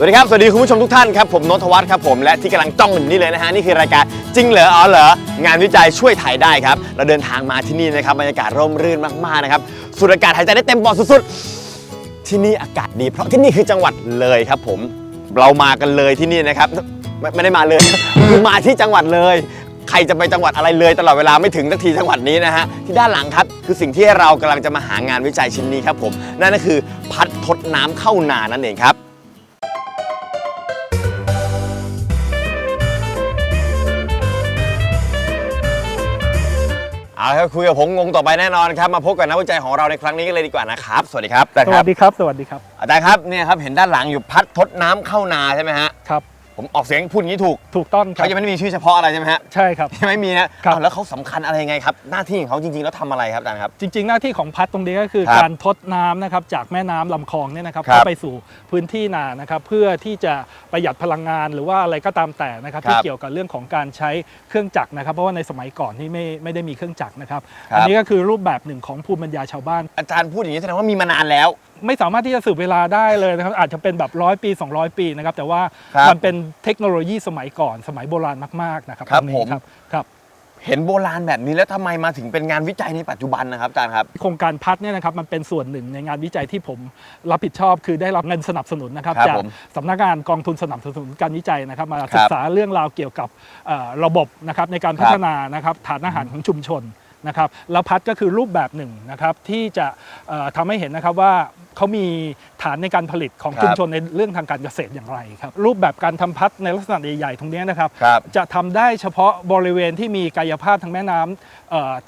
สวัสดีครับ สวัสดีคุณผู้ชมทุกท่านครับ ผมนนทวัฒน์ครับผม และที่กำลังจ้องอยู่นี่เลยนะฮะ นี่คือรายการจริงเหรออ๋อเหรองานวิจัยช่วยถ่ายได้ครับ เราเดินทางมาที่นี่นะครับบรรยากาศร่มรื่นมากๆนะครับสูดอากาศหายใจได้เต็มปอดสุดๆ ที่นี่อากาศดี เพราะที่นี่คือจังหวัดเลยครับผมเรามากันเลยที่นี่นะครับไม่ไม่ได้มาเลยคือมาที่จังหวัดเลย ใครจะไปจังหวัดอะไรเลย ตลอดเวลาไม่ถึงสักทีจังหวัดนี้นะฮะที่ด้านหลังครับคือสิ่งที่เรากำลังจะมาหางานวิจัยชิ้นนี้ครับผมนั่นก็คือพัดทดน้ำเข้านานั่นเองครับ เอาละครับคุยกับผมงงต่อไปแน่นอนครับมาพบกับนักวิจัยของเราในครั้งนี้กันเลยดีกว่านะครับ สวัสดีครับอาจารย์สควัรับสดีครับ สวัสดีครับ อาจารย์ครับเนี่ยครับเห็นด้านหลังอยู่พัดทดน้ำเข้านาใช่ไหมฮะครับ ผมออกเสียงพูดอย่างนี้ถูกถูกต้องครัเขาบ ยังไม่ได้มีชื่อเฉพาะอะไรใช่ไหมฮะใช่ครับ ยังไม่มีนะครับ อ้าวแล้วเขาสำคัญอะไรยังไงครับ หน้าที่ของเขาจริงๆแล้วทำอะไรครับอาจารย์ครับ จริง ๆ หน้าที่ของพัดตรงนี้ก็คือครับการทดน้ำนะครับจากแม่น้ำลำคลองเนี่ยนะครับครับเข้าไปสู่พื้นที่นานะครับเพื่อที่จะประหยัดพลังงานหรือว่าอะไรก็ตามแต่นะครับครับที่เกี่ยวกับเรื่องของการใช้เครื่องจักรนะครับ เพราะว่าในสมัยก่อนนี่ไม่ไม่ได้มีเครื่องจักรนะครับครับ อันนี้ก็คือรูปแบบหนึ่งของภูมิปัญญาชาวบ้าน อาจารย์พูดอย่างนี้แสดงว่ามีมานานแล้ว ไม่สามารถที่จะสืบเวลาได้เลยนะครับ อาจจะเป็นแบบร้อยปี 200 ปีนะครับ แต่ว่าครับ มันเป็นเทคโนโลยีสมัยก่อนสมัยโบราณมากๆนะครับครับตงนี้ผม ครับครับ เห็นโบราณแบบนี้แล้วทำไมมาถึงเป็นงานวิจัยในปัจจุบันนะครับอาจารย์ครับ โครงการพัฒน์เนี่ยนะครับมันเป็นส่วนหนึ่งในงานวิจัยที่ผมรับผิดชอบ คือได้รับเงินสนับสนุนนะครับ ครับจากผมสำนักงานกองทุนสนับสนุนการวิจัยนะครับ มาครับศึกษาเรื่องราวเกี่ยวกับเอ่อระบบนะครับในการพัฒนานะครับฐานอาหารของชุมชน นะครับแล้วพัฒน์ก็คือรูปแบบหนึ่งนะครับที่จะเอ่อทำให้เห็นนะครับว่าเขามีฐานในการผลิตของครับชุมชนในเรื่องทางการเกษตรอย่างไรครับรูปแบบการทำพัฒน์ในลักษณะใหญ่ๆตรงเนี้ยนะครับครับจะทำได้เฉพาะบริเวณที่มีกายภาพทางแม่น้ำเอ่อ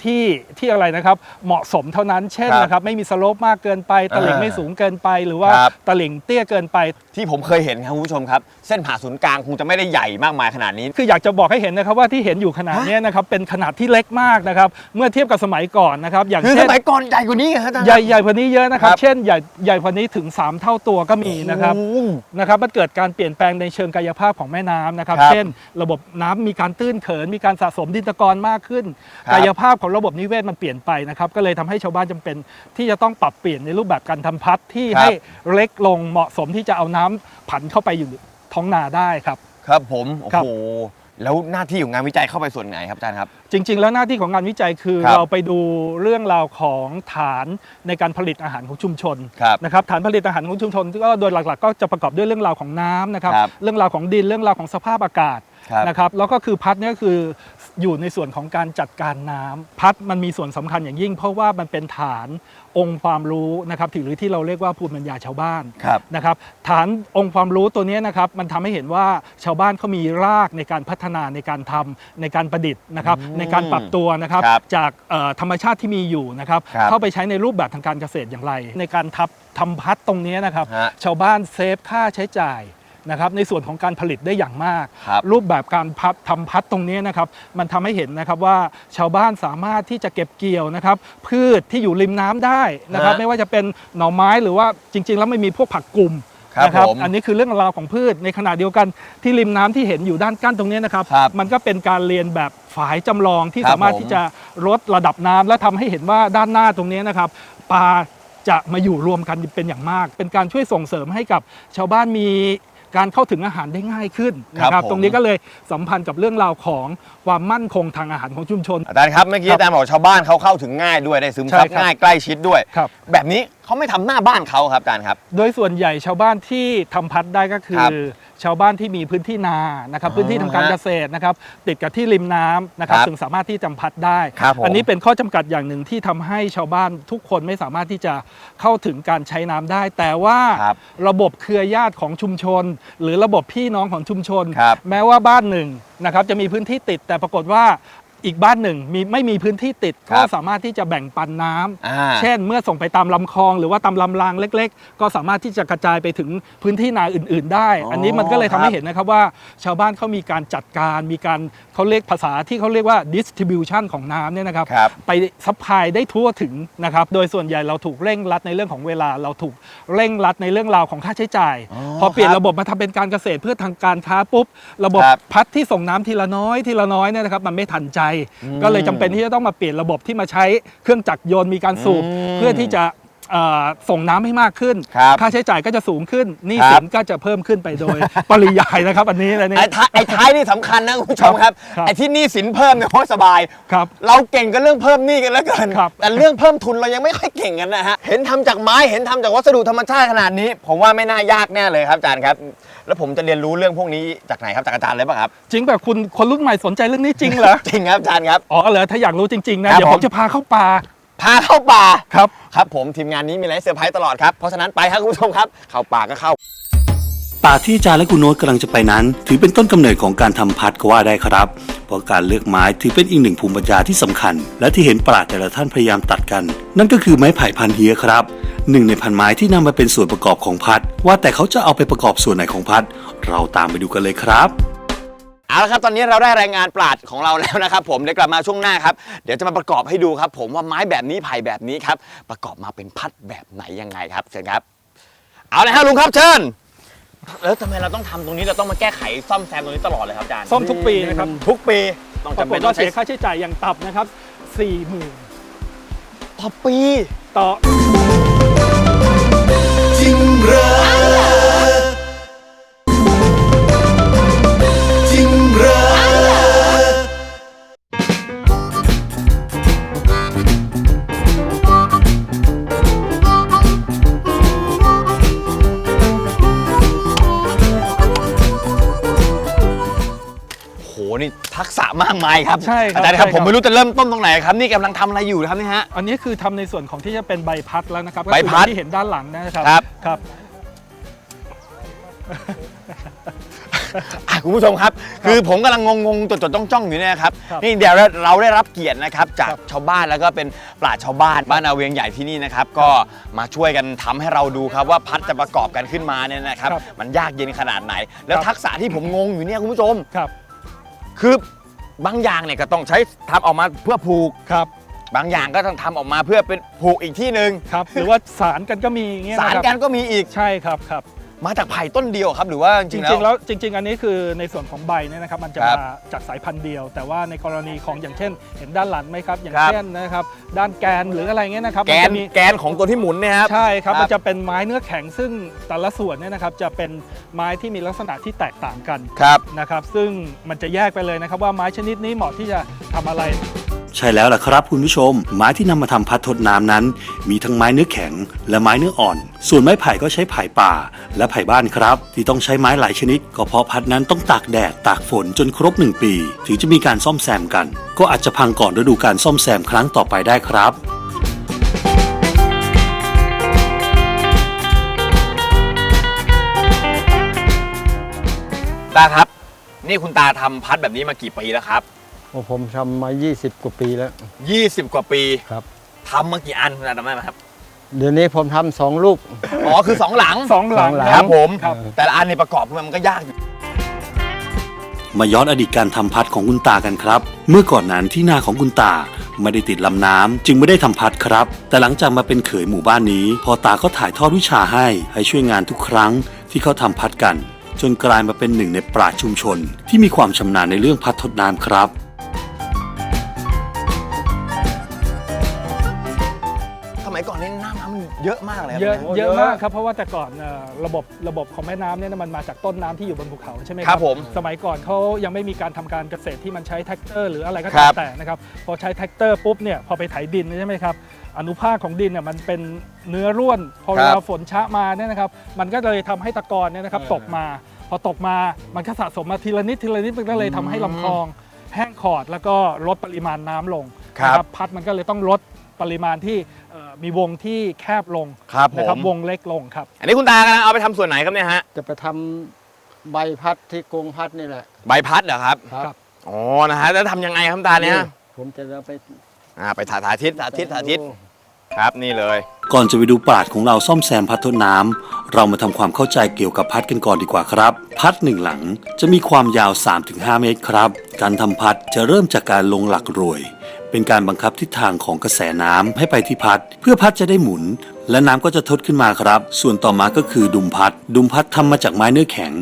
ที่ที่อะไรนะครับเหมาะสมเท่านั้นเช่นครับนะครับไม่มีสโลปมากเกินไปตลิ่งอ่าไม่สูงเกินไป หรือว่าครับ ตลิ่งเตี้ยเกินไป ที่ผมเคยเห็นครับคุณผู้ชมครับ เส้นผ่าศูนย์กลางคงจะไม่ได้ใหญ่มากมายขนาดนี้ คืออยากจะบอกให้เห็นนะครับว่าที่เห็นอยู่ขนาดเนี้ยนะครับเป็นขนาดที่เล็กมากนะครับเมื่อเทียบกับสมัยก่อนนะครับอย่างคือสเช่นมัยก่อนใหญ่กว่านี้ไงครับอาจารย์ ใหญ่ใหญ่กว่านี้เยอะนะครับ ครับ เช่นใหญ่ใหญ่กว่านี้ถึง 3 เท่าตัวก็มีนะครับ โอ้โห นะครับมันเกิดการเปลี่ยนแปลงในเชิงกายภาพของแม่น้ำนะครับ ครับเช่น ระบบน้ำมีการตื้นเขิน มีการสะสมดินตะกอนมากขึ้น ครับกายภาพของระบบนิเวศมันเปลี่ยนไปนะครับก็เลยทำให้ชาวบ้านจำเป็นที่จะต้องปรับเปลี่ยนในรูปแบบการทำพัดที่ครับให้เล็กลงเหมาะสมที่จะเอาน้ำผันเข้าไปอยู่ท้องนาได้ครับ ครับผมโอ้ครับโหแล้วหน้าที่ของงานวิจัยเข้าไปส่วนไหนครับอาจารย์ครับ จริง ๆ แล้วหน้าที่ของงานวิจัยคือครับเราไปดูเรื่องราวของฐานในการผลิตอาหารของชุมชนครับนะครับฐานผลิตอาหารของชุมชนก็โดยหลัก ๆ ก็จะประกอบด้วยเรื่องราวของน้ำนะครับครับเรื่องราวของดินเรื่องราวของสภาพอากาศครับนะครับแล้วก็คือพัดเนี่ยคือ อยู่ในส่วนของการจัดการน้ำพัดมันมีส่วนสำคัญอย่างยิ่ง เพราะว่ามันเป็นฐานองค์ความรู้นะครับหรือที่เราเรียกว่าภูมิปัญญาชาวบ้านครับนะครับฐานองค์ความรู้ตัวเนี้ยนะครับมันทำให้เห็นว่าชาวบ้านเขามีรากในการพัฒนาในการทำในการประดิษฐ์นะครับอืมในการปรับตัวนะครับครับจากเอ่อธรรมชาติที่มีอยู่นะครับครับเข้าไปใช้ในรูปแบบทางการเกษตรอย่างไร ในการทับทำพัดตรงเนี้ยนะครับฮะชาวบ้านเซฟค่าใช้จ่าย นะครับในส่วนของการผลิตได้อย่างมากครับรูปแบบการพับทำพัดตรงนี้นะครับมันทำให้เห็นนะครับว่าชาวบ้านสามารถที่จะเก็บเกี่ยวนะครับพืชที่อยู่ริมน้ำได้นะครับฮะไม่ว่าจะเป็นหน่อไม้หรือว่าจริง ๆ แล้วไม่มีพวกผักกลุ่มครับนะครับผมอันนี้คือเรื่องราวของพืชในขณะเดียวกันที่ริมน้ำที่เห็นอยู่ด้านกั้นตรงนี้นะครับครับ มันก็เป็นการเรียนแบบฝายจำลองที่ครับสามารถผมที่จะลดระดับน้ำและทำให้เห็นว่าด้านหน้าตรงนี้นะครับปลาจะมาอยู่รวมกันเป็นอย่างมาก เป็นการช่วยส่งเสริมให้กับชาวบ้านมี การเข้าถึงอาหารได้ง่ายขึ้นนะคครัรับบผมตรงนี้ก็เลยสัมพันธ์กับเรื่องราวของความมั่นคงทางอาหารของชุมชนอาจารย์ครับเมื่อกี้ครับอาจารย์บอกชาวบ้านเขาเข้าถึงง่ายด้วยได้ซึมซับใช่ครับง่ายใกล้ชิดด้วยครับแบบนี้ เขาไม่ทำหน้าบ้านเขาครับอาจารย์ครับ โดยส่วนใหญ่ชาวบ้านที่ทำพัดได้ก็คืครัอบชาวบ้านที่มีพื้นที่นานะครับอ๋อพื้นที่ทางการฮะเกษตรนะครับติดกับที่ริมน้ำนะครับครับถึงสามารถที่จะพัดได้ ครับผมอันนี้เป็นข้อจำกัดอย่างหนึ่งที่ทำให้ชาวบ้านทุกคนไม่สามารถที่จะเข้าถึงการใช้น้ำได้ แต่ว่าครับระบบเครือญาติของชุมชน หรือระบบพี่น้องของชุมชน ครับแม้ว่าบ้านหนึ่งนะครับจะมีพื้นที่ติดแต่ปรากฏว่า อีกบ้านหนึ่งมีไม่มีพื้นที่ติดครับก็สามารถที่จะแบ่งปันน้ำอ่าเช่น เมื่อส่งไปตามลำคลองหรือว่าตามลำรางเล็ก ๆ ก็สามารถที่จะกระจายไปถึงพื้นที่นาอื่น ๆ ได้อ๋ออัอันนี้มันก็เลยครัทำบให้เห็นนะครับว่า ชาวบ้านเขามีการจัดการ มีการเขาเรียกภาษาที่เขาเรียกว่า distribution ของน้ำเนี่ยนะครับครับไปซัพพลายได้ทั่วถึงนะครับโดยส่วนใหญ่เราถูกเร่งรัดในเรื่องของเวลาเราถูกเร่งรัดในเรื่องราวของค่าใช้จ่ายอ๋อพอเปลี่ยนครับระบบมาทำเป็นการเกษตรเพื่อทางการค้าปุ๊บ ระบบครับพัดที่ส่งน้ำทีละน้อยทีละน้อยเนี่ยนะครับมันไม่ทันใจก็เลยจำเป็นที่จะต้องมาเปลี่ยนระบบที่มาใช้เครื่องจักรยนต์มีการสูบอืมเพื่อที่จะเอ่อส่งน้ำให้มากขึ้นครับค่าใช้จ่ายก็จะสูงขึ้นหนี้ครัสิบนก็จะเพิ่มขึ้นไปโดยปริยายนะครับ อันนี้เลยนี่ไอ้ท้ายไอ้ท้ายนี่สำคัญนะคุณผู้ชมครับครับไอ้ที่หนี้สินเพิ่มเนี่ยเพราะสบายครับเราเก่งกันเรื่องเพิ่มหนี้กันแล้วเกินครับแต่เรื่องเพิ่มทุนเรายังไม่ค่อยเก่งกันนะฮะเห็นทำจากไม้เห็นทำจากวัสดุธรรมชาติขนาดนี้ ผมว่าไม่น่ายากแน่เลยครับอาจารย์ครับ แล้วผมจะเรียนรู้เรื่องพวกนี้จากไหนครับจากอาจารย์เลยป่ะครับ จริงแบบคุณคนรุ่นใหม่สนใจเรื่องนี้จริงเหรอ จริงครับอาจารย์ครับ อ๋อเหรอถ้าอยากรู้จริงๆนะครับเดี๋ยวผผม มจะพาเข้าป่าพาเข้าป่า ครับ ครับผมทีมงานนี้มีอะไรให้เซอร์ไพรส์ตลอดครับ เพราะฉะนั้นไปครับคุณผู้ชมครับ เข้าป่าก็เข้า ป่าที่อาจารย์และคุณโน้ตกำลังจะไปนั้น ถือเป็นต้นกำเนิดของการทำพัดก็ว่าได้ครับ เพราะการเลือกไม้ถือเป็นอีกหนึ่งภูมิปัญญาที่สำคัญ และที่เห็นปราชญ์แต่ละท่านพยายามตัดกัน นั่นก็คือไม้ไผ่พันเฮียครับ หนึ่งในพันไม้ที่นำมาเป็นส่วนประกอบของพัด ว่าแต่เขาจะเอาไปประกอบส่วนไหนของพัด เราตามไปดูกันเลยครับเอาละครับตอนนี้เราได้รายงานปราดของเราแล้วนะครับ ผมเดี๋ยวกลับมาช่วงหน้าครับเดี๋ยวจะมาประกอบให้ดูครับ ผมว่าไม้แบบนี้ไผ่แบบนี้ครับ ประกอบมาเป็นพัดแบบไหนยังไงครับเชิญครับ เอาเลยครับลุงครับเชิญแล้วทำไมเราต้องทำตรงนี้เราต้องมาแก้ไขซ่อมแซมตรงนี้ตลอดเลยครับอาจารย์ซ่อมทุกปีนะครับทุกปีต้องปราจำกเป็ฏนต้อว่างใช้เสียค่าใช้จ่ายอย่างต่ำนะครับ4ี่หมื่นต่อปี ต่อ จริงเหรอ มากมายครับใช่ครับอาจารย์ครับใช่ผมไม่รู้จะเริ่มต้นตรงไหนครับนี่กำลังทำอะไรอยู่ครับนี่ฮะ อันนี้คือทำในส่วนของที่จะเป็นใบพัดแล้วนะครับก็ใบคือพัดที่เห็นด้านหลังนะครับครับ ครับ อะคุณผู้ชมครับ คือผมกำลังงงๆจดๆจ้องๆอยู่เนี่ยนะครับครับนี่เดี๋ยวเราได้รับเกียรตินะครับจากครับชาวบ้านแล้วก็เป็นปราชญ์ชาวบ้านบ้านอาเวียงใหญ่ที่นี่นะครับก็มาช่วยกันทำให้เราดูครับว่าพัดจะประกอบกันขึ้นมาเนี่ยนะครับ ครับมันยากเย็นขนาดไหน แล้วครับ ทักษะที่ผมงงอยู่เนี่ยคุณผู้ชม ครับ คือ บางอย่างเนี่ยก็ต้องใช้ทำออกมาเพื่อผูก ครับบางอย่างก็ต้องทำออกมาเพื่อเป็นผูกอีกที่หนึ่งครับ หรือว่าสารกันก็มีอย่างเงี้ยสารนะครับกันก็มีอีก ใช่ครับครับ มาจากไผ่ต้นเดียวครับหรือว่าจจริงริงๆๆแล้ว แล้วจริง ๆ อันนี้คือในส่วนของใบเนี่ยนะครับมันจะครับมาจากสายพันธุ์เดียว แต่ว่าในกรณีของอย่างเช่น เห็นด้านหลังไหมครับ อย่างครับ เช่นนะครับด้านแกนหรืออะไรเงี้ยนะครับแกมันนจะมีแกนของตัวที่หมุนเนี่ยครับ ใช่ครับครับมันจะเป็นไม้เนื้อแข็งซึ่งแต่ละส่วนเนี่ยนะครับจะเป็นไม้ที่มีลักษณะที่แตกต่างกันครับ นะครับ ซึ่งมันจะแยกไปเลยนะครับว่าไม้ชนิดนี้เหมาะที่จะทำอะไร ใช่แล้วล่ะครับคุณผู้ชม ไม้ที่นำมาทำพัดทดน้ำนั้น มีทั้งไม้เนื้อแข็ง และไม้เนื้ออ่อน ส่วนไม้ไผ่ก็ใช้ไผ่ป่า และไผ่บ้านครับ ที่ต้องใช้ไม้หลายชนิด ก็เพราะพัดนั้นต้องตากแดดตากฝนจนครบ 1 ปี ถึงจะมีการซ่อมแซมกัน ก็อาจจะพังก่อนฤดูการซ่อมแซมครั้งต่อไปได้ครับตาครับ นี่คุณตาทำพัดแบบนี้มากี่ปีแล้วครับ ผมทำมา 20 กว่าปีแล้ว 20 กว่าปีครับ ทำมากี่อันคุณตาจำได้ไหมครับ เดี๋ยวนี้ผมทำสองลูก อ๋อ คือสองหลังสองหลัง สองหลัง ครับผม ครับ แต่ละอันในประกอบมันก็ยากอยู่มาย้อนอดีตการทำพัดของคุณตากันครับ เมื่อก่อนนั้นที่นาของคุณตาไม่ได้ติดลำน้ำจึงไม่ได้ทำพัดครับ แต่หลังจากมาเป็นเขยหมู่บ้านนี้ พอตาก็ถ่ายทอดวิชาให้ให้ช่วยงานทุกครั้งที่เขาทำพัดกัน จนกลายมาเป็นหนึ่งในปราชญ์ชุมชน ที่มีความชำนาญในเรื่องพัดทดน้ำครับ เยอะมากเลยครับเยอะนี่เยอะมากครับเพราะว่าแต่ก่อนเอ่อระบบระบบของแม่น้ำเนี่ยมันมาจากต้นน้ำที่อยู่บนภูเขาใช่ไหมคครัรับผม สมัยก่อนเขายังไม่มีการทำการเกษตรที่มันใช้แท็กเตอร์หรืออะไรก็ครัตามบ แต่นะครับพอใช้แท็กเตอร์ปุ๊บเนี่ยพอไปไถดินใช่ไหมครับอนุภาคของดินเนี่ยมันเป็นเนื้อร่วน พอเวลาฝนชะมาเนี่ยนะครับมันก็เลยทำให้ตะกอนเนี่ยนะครับเออตกมา พอตกมามันก็สะสมมาทีละนิดทีละนิดมันก็เลยทำให้ลำคลอง แห้งขอดแล้วก็ลดปริมาณน้ำลงครับ นะพัดมันก็เลยต้องลดปริมาณที่ เอ่อมีวงที่แคบลงครับผนะครับมวงเล็กลงครับ อันนี้คุณตากำลังเอาไปทำส่วนไหนครับเนี่ยฮะ จะไปทำใบพัดที่กรงพัดนี่แหละใบพัดเหรอครับ ครับ อ๋อ นะฮะ แล้วทำยังไงครับคุณตาเนี่ยผมจะเอาไปอ่า ไปถ่ายถ่ายทิศถ่ายทิศถ่ายทิศครับ นี่เลย ก่อนจะไปดูปราดของเราซ่อมแซมพัดทดน้ำเรามาทำความเข้าใจเกี่ยวกับพัดกันก่อนดีกว่าครับ พัดหนึ่งหลังจะมีความยาว 3-5 เมตรครับ การทำพัดจะเริ่มจากการลงหลักรวย เป็นการบังคับทิศทางของกระแสน้ำให้ไปที่พัด เพื่อพัดจะได้หมุน และน้ำก็จะทดขึ้นมาครับ ส่วนต่อมาก็คือดุมพัด ดุมพัดทำมาจากไม้เนื้อแข็ง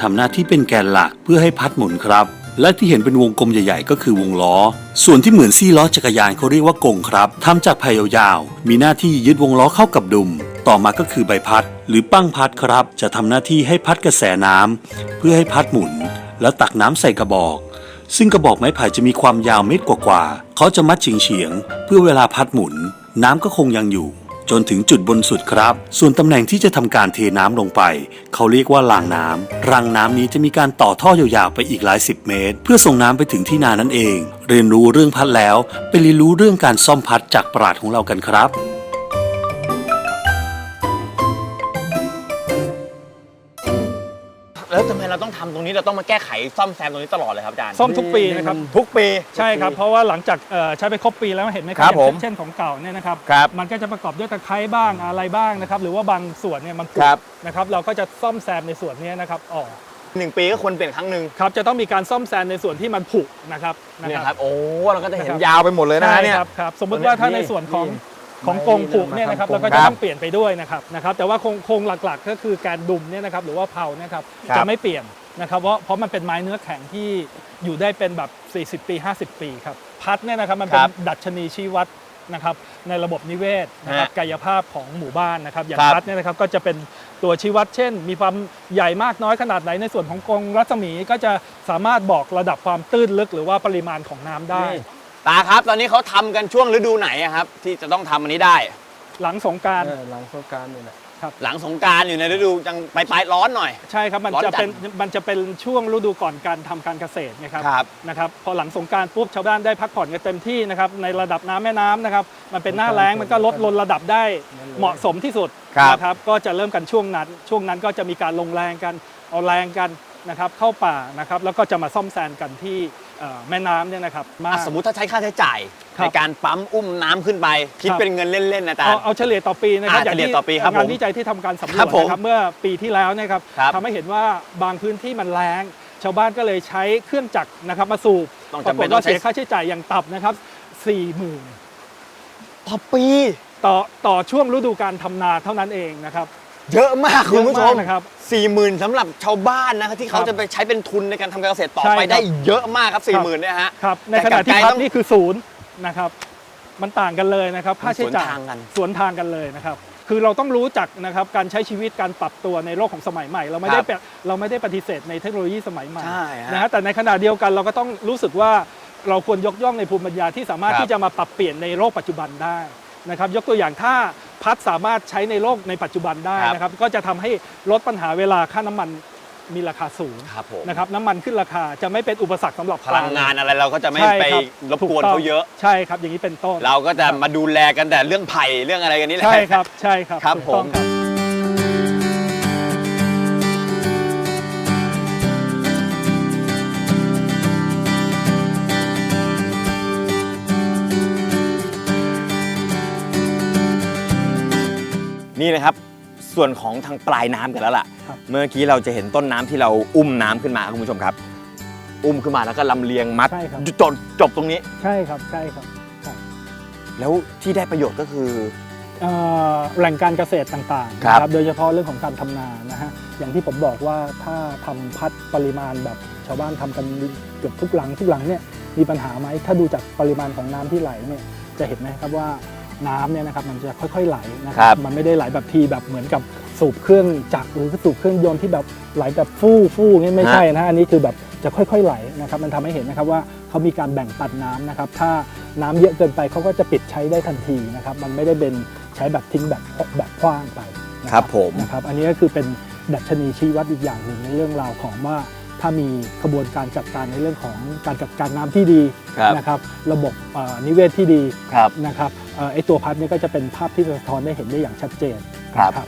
ทำหน้าที่เป็นแกนหลักเพื่อให้พัดหมุนครับและที่เห็นเป็นวงกลมใหญ่ๆ ก็คือวงล้อ ส่วนที่เหมือนซี่ล้อจักรยานเขาเรียกว่ากงครับทำจากไผ่ยาวๆ มีหน้าที่ยึดวงล้อเข้ากับดุม ต่อมาก็คือใบพัด หรือปั้งพัดครับ จะทำหน้าที่ให้พัดกระแสน้ำเพื่อให้พัดหมุน แล้วตักน้ำใส่กระบอก ซึ่งกระบอกไม้ไผ่จะมีความยาวเมตรกว่าๆเขาจะมัดเฉียงๆเพื่อเวลาพัดหมุน น้ำก็คงยังอยู่ จนถึงจุดบนสุดครับ ส่วนตำแหน่งที่จะทำการเทน้ำลงไป เขาเรียกว่ารางน้ำรางน้ำนี้จะมีการต่อท่อยาวๆไปอีกหลายสิบเมตร เพื่อส่งน้ำไปถึงที่นานั่นเอง เรียนรู้เรื่องพัดแล้ว ไปเรียนรู้เรื่องการซ่อมพัดจากปราดของเรากันครับ แล้วทำไมเราต้องทำตรงนี้เราต้องมาแก้ไขซ่อมแซมตรงนี้ตลอดเลยครับอาจารย์ ซ่อมทุกปีนะครับ ทุกปี ใช่ครับ เพราะว่าหลังจากเอ่อใช้ไปครบปีแล้วเห็นไหมคครัรับผมอย่างเช่นของเก่าเนี่ยนะครับ ครับมันก็จะประกอบด้วยตะไคร้บ้างอะไรบ้างนะครับ หรือว่าบางส่วนเนี่ยมันผุครับ นะครับ เราก็จะซ่อมแซมในส่วนเนี้ยนะครับออกหนึ่งปีก็ควรเปลี่ยนครั้งหนึ่งครับ จะต้องมีการซ่อมแซมในส่วนที่มันผุนะครับนะเนี่ยคครัรับบโอ้เราก็จะเห็นนะครับยาวไปหมดเลยนะใช่ฮะเนี่ยครับครับ สมมุติว่าถ้าในส่วนของนี่ ของกรงผูกเนี่ยนะครับเราก็ครัจะบต้องเปลี่ยนไปด้วยนะครับนะครับ แต่ว่าโครงโครงหลักๆ ก็คือการดุมเนี่ยนะครับหรือว่าเผาเนี่ยครับครับจะไม่เปลี่ยนนะครับเพราะเพราะมันเป็นไม้เนื้อแข็งที่อยู่ได้เป็นแบบ 40 ปี 50 ปีครับพัดเนี่ยนะครับมันเป็นดัชนีชี้วัดนะครับในระบบนิเวศนะครับกายภาพของหมู่บ้านนะครับอย่างครับพัดเนี่ยนะครับก็จะเป็นตัวชี้วัดเช่น มีความใหญ่มากน้อยขนาดไหนในส่วนของกรงรัศมีก็จะสามารถบอกระดับความตื้นลึกหรือว่าปริมาณของน้ำได้นี่ ตาครับตอนนี้เขาทำกันช่วงฤดูไหนอะครับ ที่จะต้องทำอันนี้ได้ หลังสงกราร เออหลังสงกรารนี่แหละหลังสงกรารอยู่ในฤดูยังปลายๆร้อนหน่อย ใช่ครับ มันร้อนจัจะด เป็นมันจะเป็นช่วงฤดูก่อนการทำการเกษตรนะครับครับ นะครับพอหลังสงกรารปุ๊บชาวบ้านได้พักผ่อนกันเต็มที่นะครับในระดับน้ำแม่น้ำนะครับมันเป็นหน้าแล้งมันก็ลดลนระดับได้เหมาะสมที่สุดครับ นะครับก็จะเริ่มกันช่วงนั้นช่วงนั้นก็จะมีการลงแรงกันเอาแรงกันนะครับเข้าป่านะครับแล้วก็จะมาซ่อมแซมกันที่ เอ่อแม่น้ำเนี่ยนะครับมาอะก สมมุติถ้าใช้ค่าใช้จ่าย ครับ ในการปั๊มอุ้มน้ำขึ้นไป คิดครับเป็นเงินเล่นๆนะอาจารเอาย์เอาเฉลี่ยต่อปีนะครับอ่าอย่างเฉลี่ยที่ต่อปีครับงานผมวิจัยที่ทำการสำรครัวจบผมนะครับเมื่อปีที่แล้วเนะครับครับทำให้เห็นว่าบางพื้นที่มันแรงชาวบ้านก็เลยใช้เครื่องจักรนะครับมาสูบต้องปราจำกเป็ฏนต้อว่างใช้ เสียค่าใช้จ่ายอย่างต่ำนะครับ4ี่หมื่นต่อปี ต่อต่อช่วงฤดูการทำนาเท่านั้นเองนะครับ เยอะมากคุณผู้ชเยอะามกนะครับสี่หมื่นสำหรับชาวบ้านนะครับที่เขาครับจะไปใช้เป็นทุนในการทำการเกษตรต่อใช่ไปครับได้เยอะมากครับคสี่รัหมื่นบเนี่ยฮะครับในแต่ขณะที่กลับกลายพัดต้อง นี่คือศูนย์นะครับ มันต่างกันเลยนะครับ ค่าใช้จ่ายสวนทางกัน สวนทางกันเลยนะครับ คือเราต้องรู้จักนะครับการใช้ชีวิตการปรับตัวในโลกของสมัยใหม่ เราไม่ได้ครับแปะเราไม่ได้ปฏิเสธในเทคโนโลยีสมัยใหม่ ใช่ฮะ นะฮะแต่ในขณะเดียวกันเราก็ต้องรู้สึกว่าเราควรยกย่องในภูมิปัญญาที่สามารถครับที่จะมาปรับเปลี่ยนในโลกปัจจุบันได้นะครับ ยกตัวอย่างถ้า พัดสามารถใช้ในโลกในปัจจุบันได้นะครับ ก็จะทำให้ลดปัญหาเวลาค่าน้ำมันมีราคาสูงครับผมนะครับน้ำมันขึ้นราคาจะไม่เป็นอุปสรรคสำหรับพลังงานอะไรเราก็จะไม่ใช่ไปครับรบกวนถูต้งเขาเยอะใช่ครับ อย่างนี้เป็นต้น เราก็จะมาดูแลกันแต่เรื่องไผ่เรื่องอะไรกันนี่แหละใช่ครับใช่ครับครับถูกต้องผม นี่นะครับส่วนของทางปลายน้ำกันแล้วล่ะ ครับ เมื่อกี้เราจะเห็นต้นน้ำที่เราอุ้มน้ำขึ้นมาคุณผู้ชมครับ อุ้มขึ้นมาแล้วก็ลำเลียงมัดใช่ครับจบจบตรงนี้ ใช่ครับใช่ครับแล้วที่ได้ประโยชน์ก็คือ เอ่อแหล่งการเกษตรต่างๆครับ นะโดยเฉพาะเรื่องของการทำนานะฮะอย่างที่ผมบอกว่าถ้าทำพัดปริมาณแบบชาวบ้านทำกันเกือบทุกหลังทุกหลังเนี่ยมีปัญหาไหมถ้าดูจากปริมาณของน้ำที่ไหลเนี่ยจะเห็นไหมครับว่า น้ำเนี่ยนะครับมันจะค่อยๆไหลนะคครัรับ มันไม่ได้ไหลแบบทีแบบเหมือนกับสูบเครื่องจักรหรือสูบเครื่องยนต์ที่แบบไหลแบบฟู่ฟู่เงี้ยไม่ใช่นะอันนี้คือแบบจะค่อยๆไหลนะครับ มันทำให้เห็นนะครับว่าเขามีการแบ่งปันน้ำนะครับ ถ้าน้ำเยอะเกินไปเขาก็จะปิดใช้ได้ทันทีนะครับ มันไม่ได้เป็นใช้แบบทิ้งแบบแบบคว้างไปนะครับผมนะครับ อันนี้ก็คือเป็นดัชนีชี้วัดอีกอย่างหนึ่งในเรื่องราวของว่า ถ้ามีกระบวนการจัดการในเรื่องของการจัดการน้ำที่ดีครับนะครับ ระบบเอ่อนิเวศที่ดีครับนะครับเอ่อไอตัวพัดเนี่ยก็จะเป็นภาพที่สะท้อนได้เห็นได้อย่างชัดเจนครับนะ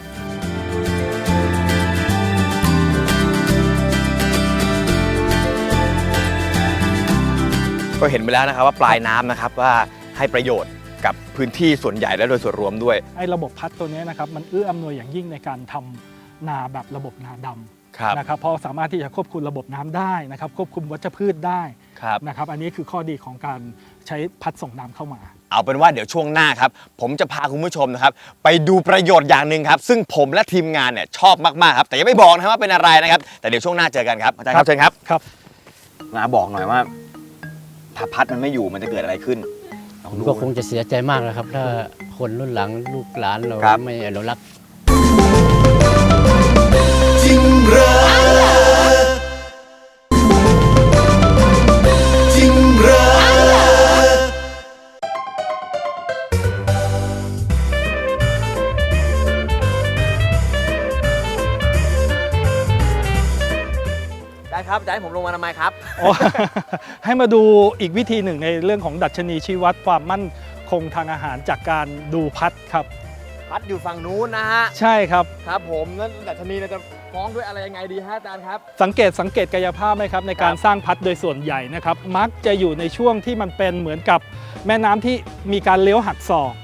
ก็เห็นไปแล้วนะครับว่าปลายน้ำนะครับว่าให้ประโยชน์กับพื้นที่ส่วนใหญ่และโดยส่วนรวมด้วยไอ้ระบบพัดตัวเนี้ยนะครับมันเอื้ออำนวยอย่างยิ่งในการทำนาแบบระบบนาดครับำ นะครับเพราะสามารถที่จะควบคุมระบบน้ำได้นะครับควบคุมวัชพืชได้ครับนะครับอันนี้คือข้อดีของการใช้พัดส่งน้ำเข้ามาเอาเป็นว่าเดี๋ยวช่วงหน้าครับ ผมจะพาคุณผู้ชมนะครับ ไปดูประโยชน์อย่างหนึ่งครับ ซึ่งผมและทีมงานเนี่ยชอบมาก ๆ ครับ แต่ยังไม่บอกนะครับว่าเป็นอะไรนะครับ แต่เดี๋ยวช่วงหน้าเจอกันครับอาจารย์ครับเชิญครับครับมาบอกหน่อยว่า ถ้าพัดมันไม่อยู่มันจะเกิดอะไรขึ้นลองผมดูก็คงจะเสียใจมากนะครับ ถ้าคนรุ่นหลังลูกหลานเราครับไม่อนุรักษ์ ได้ครับจะให้ผมลงมาทำไมครับ อ๋อ ให้มาดูอีกวิธีหนึ่งในเรื่องของดัชนีชี้วัดความมั่นคงทางอาหารจากการดูพัดครับ พัดอยู่ฝั่งนู้นนะฮะ ใช่ครับ ครับผมนั้นดัชนีเราจะ ฟ้องด้วยอะไรยังไงดีฮะอาจารย์ครับ สังเกตสังเกตกายภาพไหมครับในการสร้างพัดโดยส่วนใหญ่นะครับ มักจะอยู่ในช่วงที่มันเป็นเหมือนกับแม่น้ำที่มีการเลี้ยวหักศอก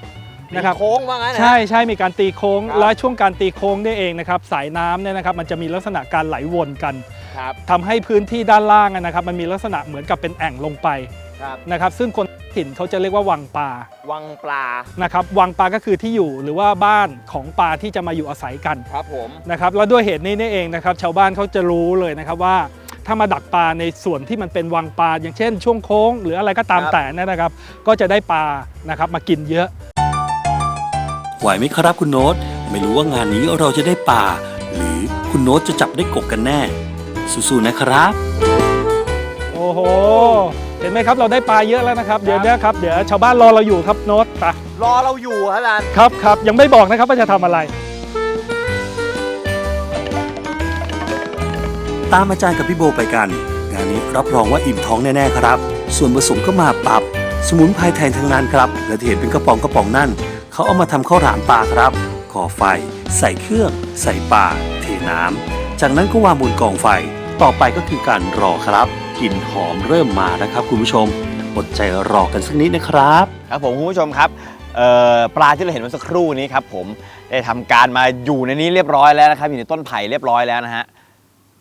นะครับ โค้งว่างั้นนะ ใช่ใช่มีการตีโค้งครับ และช่วงการตีโค้งนี่เองนะครับสายน้ำเนี่ยนะครับมันจะมีลักษณะการไหลวนกันครับทำให้พื้นที่ด้านล่างอะนะครับ มันมีลักษณะเหมือนกับเป็นแอ่งลงไปครับนะครับ ซึ่งคน ถิ่นเขาจะเรียกว่าวังปลาวังปลานะครับวังปลาก็คือที่อยู่หรือว่าบ้านของปลาที่จะมาอยู่อาศัยกันครับผมนะครับแล้วด้วยเหตุนี้นี่เองนะครับชาวบ้านเขาจะรู้เลยนะครับว่า ถ้ามาดักปลาในส่วนที่มันเป็นวังปลาอย่างเช่น ช่วงโค้ง หรืออะไรก็ตามครับแต่เนยนะครับ ก็จะได้ปลานะครับมากินเยอะ ไหวไหมครับคุณโน้ตไม่รู้ว่างานนี้เราจะได้ป่าหรือคุณโน้ตจะจับได้กบกันแน่สู้ๆนะครับ โอ้โหเห็นไหมครับเราได้ปลาเยอะแล้วนะครับ เดี๋ยวเนี้ครับเดี๋ยวชาวบ้านรอเราอยู่ครับโน้ตไปรอเราอยู่ครับอาจารย์ครับครับยังไม่บอกนะครับว่าจะทำอะไร ตามอาจารย์กับพี่โบไปกันงานนี้รับรองว่าอิ่มท้องแน่ๆครับ ส่วนผสมก็มาปรับ สมุนไพรไทยทั้งนั้นครับ และที่เห็นเป็นกระป๋องกระป๋องนั่น เขาเอามาทำข้าวหลามปลาครับก่อไฟ ใส่เครื่อง ใส่ปลาเทน้ำจากนั้นก็วางบนกองไฟ ต่อไปก็คือการรอครับ กลิ่นหอมเริ่มมาแล้วครับคุณผู้ชมอดใจรอกันสักนิดนะครับ ครับผมคุณผู้ชมครับเอ่อปลาที่เราเห็นเมื่อสักครู่นี้ครับผมได้ทำการมาอยู่ในนี้เรียบร้อยแล้วนะครับ อยู่ในต้นไผ่เรียบร้อยแล้วนะฮะ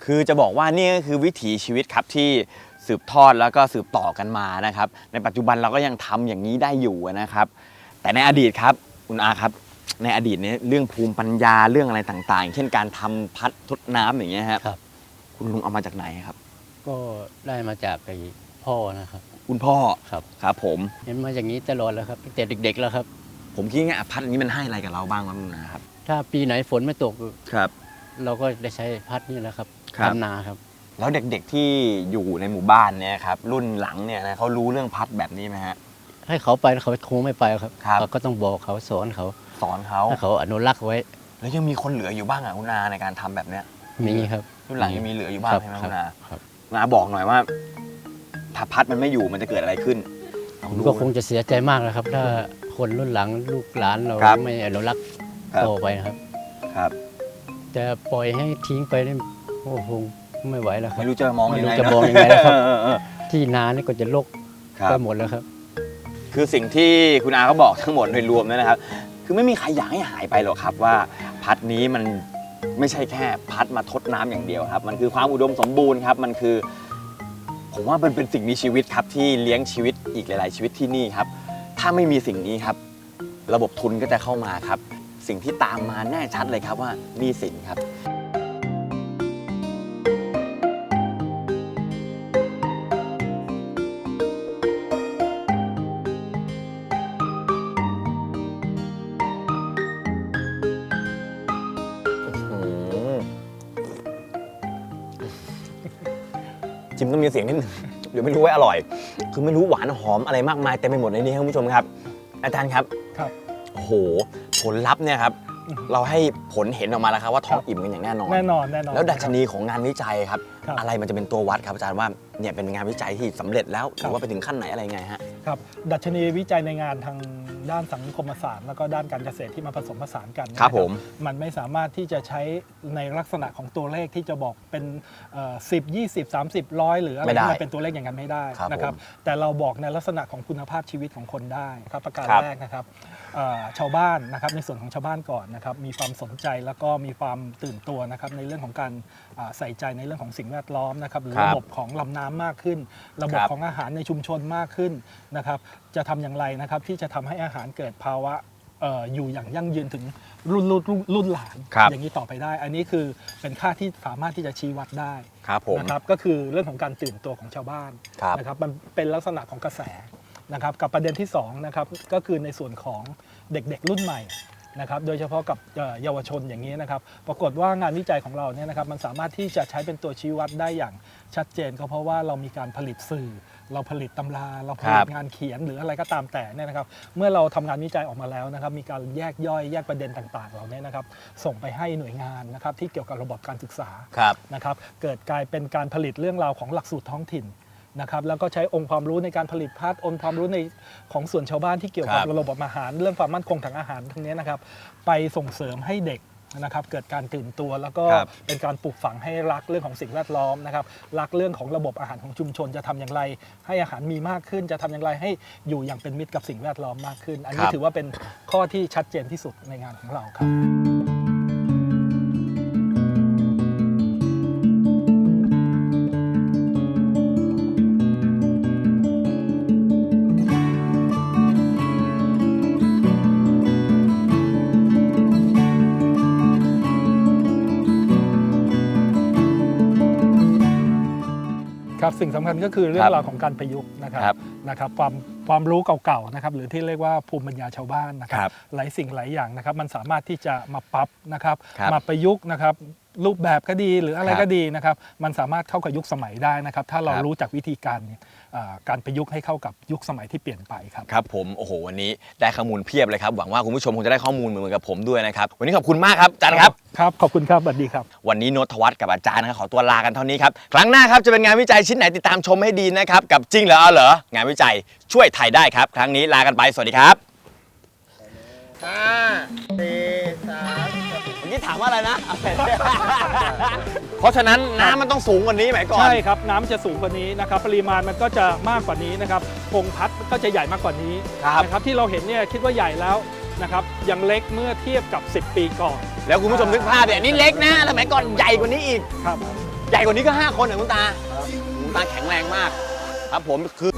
คือจะบอกว่านี่ก็คือวิถีชีวิตครับที่สืบทอดแล้วก็สืบต่อกันมานะครับ ในปัจจุบันเราก็ยังทำอย่างนี้ได้อยู่นะครับ แต่ในอดีตครับคุณอาครับ ในอดีตเนี่ยเรื่องภูมิปัญญาเรื่องอะไรต่างๆ เช่นการทำพัดทดน้ำอย่างเงี้ยครับ ครับ คุณลุงเอามาจากไหนครับ ก็ได้มาจากไอ้พ่อนะครับ คุณพ่อครับ ครับผม เห็นมาอย่างนี้ตลอดแล้วครับตั้งแต่เด็ก ๆ แล้วครับ ผมคิดง่ายๆพัดอันนี้มันให้อะไรกับเราบ้างครับคุณอาครับ ถ้าปีไหนฝนไม่ตก ครับ เราก็ได้ใช้พัดนี่แหละครับครับ ทำนาครับ แล้วเด็กๆที่อยู่ในหมู่บ้านเนี่ยครับรุ่นหลังเนี่ยนะเขารู้เรื่องพัดแบบนี้ไหมฮะ ให้เขาไปแล้วเขาคงไม่ไปครับครับ เราก็ต้องบอกเขาสอนเขาสอนเขาให้เขาอนุรักษ์ไว้แล้วยังมีคนเหลืออยู่บ้างอะคุณอาในการทำแบบเนี้ยมีครับรุ่นหลังยังมีเหลืออยู่บ้างครับใช่ไหมครัคุบณอาครับ คุณอาบอกหน่อยว่า ถ้าพัดมันไม่อยู่มันจะเกิดอะไรขึ้นลองผมดู ก็คงจะเสียใจมากนะครับ ถ้าคนรุ่นหลังลูกหลานเราครับไม่อนุรักษ์ครับ ต่อไปนะครับ ครับจะปล่อยให้ทิ้งไปนี่โอ้โหไม่ไหวแล้วครับไม่รู้จะมองยังไงไม่รู้จะมองยังไงแล้วครับเออเออที่นานี่ก็จะลกครับ ไปหมดแล้วครับ คือสิ่งที่คุณอาเขาบอกทั้งหมดโดยรวมเนี่ยนะครับ คือไม่มีใครอยากให้หายไปหรอกครับว่า พัดนี้มัน ไม่ใช่แค่พัดมาทดน้ำอย่างเดียวครับ มันคือความอุดมสมบูรณ์ครับ มันคือ ผมว่ามันเป็นสิ่งมีชีวิตครับ ที่เลี้ยงชีวิตอีกหลาย ๆ ชีวิตที่นี่ครับ ถ้าไม่มีสิ่งนี้ครับ ระบบทุนก็จะเข้ามาครับ สิ่งที่ตามมาแน่ชัดเลยครับว่าหนี่สินครับ จิมต้องมีเสียงนิดนึงเดี๋ยวไม่รู้ว่าอร่อย คือไม่รู้หวานหอมอะไรมากมายเต็มไปหมดในนี้ครับคุณผู้ชมครับ อาจารย์ครับครับ โอ้โหผลลัพธ์เนี่ยครับเราให้ผลเห็นออกมาแล้วครับว่าท้องอิ่มกันอย่างแน่นอนแน่นอนแน่นอนแล้วดัชนีของงานวิจัยครับ ครับอะไรมันจะเป็นตัววัดครับอาจารย์ว่าเนี่ยเป็นงานวิจัยที่สำเร็จแล้วหครัรืบ อว่าไปถึงขั้นไหนอะไรไงฮะ ครับดัชนีวิจัยในงานทาง ด้านสังคมศาสตร์แล้วก็ด้านการเกษตรที่มาผสมผสานกันครับนะผมมันไม่สามารถที่จะใช้ในลักษณะของตัวเลขที่จะบอกเป็นสิบยี่สิบสามสิบร้อยหรืออะไรไม่ได้ที่มันเป็นตัวเลขอย่างนั้นไม่ได้ครับนะครับผมแต่เราบอกในลักษณะของคุณภาพชีวิตของคนได้ครับประการครับแรกนะครับเอ่อชาวบ้านนะครับในส่วนของชาวบ้านก่อนนะครับมีความสนใจแล้วก็มีความตื่นตัวนะครับในเรื่องของการอ่าใส่ใจในเรื่องของสิ่งแวดล้อมนะครับหรือครับระบบของลำน้ำมากขึ้น ระบบครับของอาหารในชุมชนมากขึ้นนะครับ จะทำอย่างไรนะครับ ที่จะทำให้อาหารเกิดภาวะเอ่ออยู่อย่างยั่งยืนถึงรุ่นรุ่นรุ่นรุ่นหลานครับ อย่างนี้ต่อไปได้ อันนี้คือเป็นค่าที่สามารถที่จะชี้วัดได้ครับผมนะครับก็คือเรื่องของการตื่นตัวของชาวบ้าน ครับ นะครับมันเป็นลักษณะของกระแสนะครับกับประเด็นที่สองนะครับก็คือในส่วนของเด็กๆรุ่นใหม่ นะครับโดยเฉพาะกับเอ่อเยาวชนอย่างนี้นะครับ ปรากฏว่างานวิจัยของเราเนี่ยนะครับมันสามารถที่จะใช้เป็นตัวชี้วัดได้อย่างชัดเจนก็เพราะว่าเรามีการผลิตสื่อ เราผลิตตำราเราผลิครัตบงานเขียนหรืออะไรก็ตามแต่เนี่ยนะครับ เมื่อเราทำงานวิจัยออกมาแล้วนะครับ มีการแยกย่อยแยกประเด็นต่างๆเหล่านี้นะครับ ส่งไปให้หน่วยงานนะครับที่เกี่ยวกับระบบการศึกษาครับนะครับ เกิดกลายเป็นการผลิตเรื่องราวของหลักสูตรท้องถิ่น นะครับแล้วก็ใช้องค์ความรู้ในการผลิตพาร์ทองค์ความรู้ในของส่วนชาวบ้านที่เกี่ยวกับครับ ระบบอาหาร เรื่องความมั่นคงทางอาหารทั้งนี้นะครับ ไปส่งเสริมให้เด็กนะครับเกิดการตื่นตัวแล้วก็ครับเป็นการปลูกฝังให้รักเรื่องของสิ่งแวดล้อมนะครับรักเรื่องของระบบอาหารของชุมชนจะทำอย่างไร ให้อาหารมีมากขึ้น จะทำอย่างไรให้อยู่อย่างเป็นมิตรกับสิ่งแวดล้อมมากขึ้น อันนี้ครับ ถือว่าเป็นข้อที่ชัดเจนที่สุดในงานของเราครับ สิ่งสำคัญก็คือเรื่อครังบราวของการประยุกต์นะคครัรับบนะครับความความรู้เก่าๆนะครับหรือที่เรียกว่าภูมิปัญญาชาวบ้านนะคครัรับบหลายสิ่งหลายอย่างนะครับมันสามารถที่จะมาปรับนะครับครับมาประยุกต์นะครับรูปแบบก็ดีหรืออะไรครับก็ดีนะครับมันสามารถเข้ากับยุคสมัยได้นะครับถ้าเราครับรู้จักวิธีการอ่า การประยุกต์ให้เข้ากับยุคสมัยที่เปลี่ยนไปครับครับผมโอ้โหวันนี้ได้ข้อมูลเพียบเลยครับหวังว่าคุณผู้ชมคงจะได้ข้อมูลเหมือนกับผมด้วยนะครับวันนี้ขอบคุณมากครับอาจารย์ครับครับขอบคุณครับสวัสดีครับ วันนี้นนทวัฒน์กับอาจารย์นะครับขอตัวลากันเท่านี้ครับครั้งหน้าครับจะเป็นงานวิจัยชิ้นไหนติดตามชมให้ดีนะครับกับจริงเหรอเอาเหรองานวิจัยช่วยไทยได้ครับ ครั้งนี้ลากันไปสวัสดีครับห้าสี่สามเมื่อ กี้ถามว่าอะไรนะเอาใหม่เพราะฉะนั้นน้ำมันต้องสูงกว่านี้ไหมก่อน ใช่ครับน้ำจะสูงกว่านี้นะครับปริมาณมันก็จะมากกว่านี้นะครับพงพัดก็จะใหญ่มากกว่านี้ครับ นะครับที่เราเห็นเนี่ยคิดว่าใหญ่แล้วนะครับยังเล็กเมื่อเทียบกับ 10 ปีก่อนแล้วคุณผู้ชมนึกภาพเนี่ยนี่เล็กนะสมัยก่อนใหญ่กว่านี้อีก ครับ ใหญ่กว่านี้ก็ 5 คนเหรอคุณตาคุณตาแข็งแรงมาก ครับผมคือ